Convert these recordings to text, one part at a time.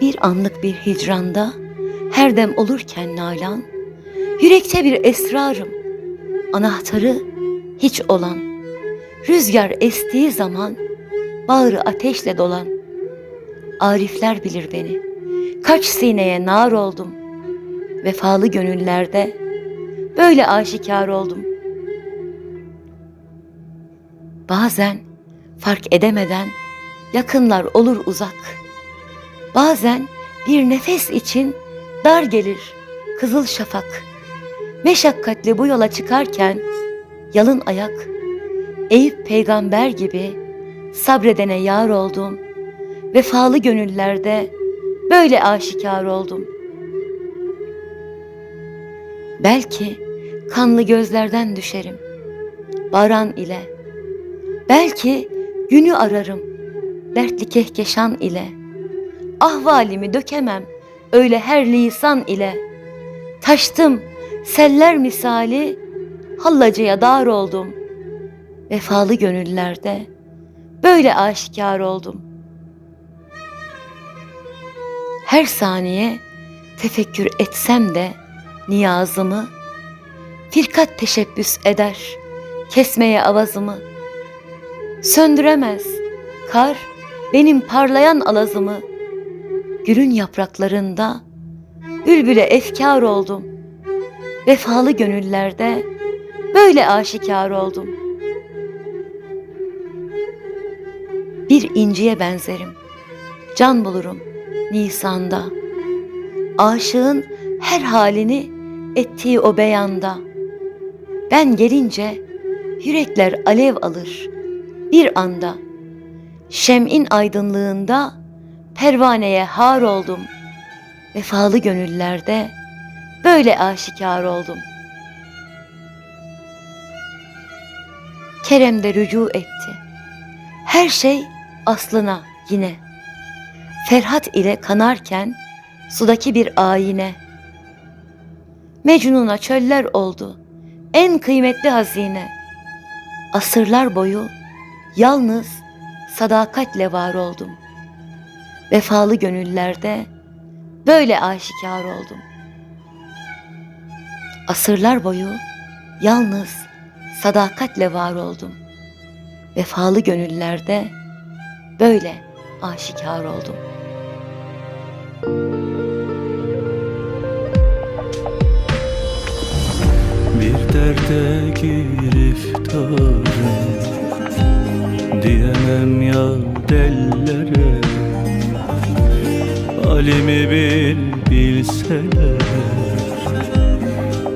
Bir anlık bir hicranda her dem olurken nalan, yürekte bir esrarım, anahtarı hiç olan. Rüzgar estiği zaman bağrı ateşle dolan. Arifler bilir beni. Kaç sineye nar oldum. Vefalı gönüllerde böyle aşikar oldum. Bazen fark edemeden yakınlar olur uzak. Bazen bir nefes için dar gelir kızıl şafak. Meşakkatli bu yola çıkarken yalın ayak Eyüp peygamber gibi sabredene yar oldum. Vefalı gönüllerde böyle aşikar oldum. Belki kanlı gözlerden düşerim. Baran ile. Belki günü ararım. Dertli kehkeşan ile. Ahvalimi dökemem öyle her lisan ile. Taştım seller misali hallacıya dar oldum. Vefalı gönüllerde böyle aşikar oldum. Her saniye tefekkür etsem de niyazımı firkat teşebbüs eder kesmeye avazımı. Söndüremez kar benim parlayan alazımı. Gülün yapraklarında bülbüle efkar oldum. Vefalı gönüllerde böyle aşikar oldum. Bir inciye benzerim. Can bulurum Nisan'da. Aşığın her halini ettiği o beyanda. Ben gelince yürekler alev alır bir anda. Şem'in aydınlığında pervaneye har oldum. Vefalı gönüllerde böyle aşikar oldum. Kerem de rücu etti. Her şey aslına yine. Ferhat ile kanarken sudaki bir ayine. Mecnun'a çöller oldu en kıymetli hazine. Asırlar boyu yalnız sadakatle var oldum. Vefalı gönüllerde böyle aşikar oldum. Asırlar boyu yalnız sadakatle var oldum. Vefalı gönüllerde böyle aşikar oldum. Bir derde giriftarım Diyemem ya dellere Halimi bil bilseler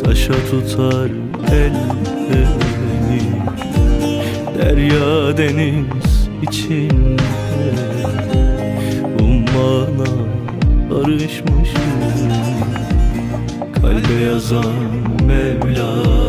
Taşa tutar ellerini. Derya deniz içinde Ummana karışmışım Kalbe yazan Mevla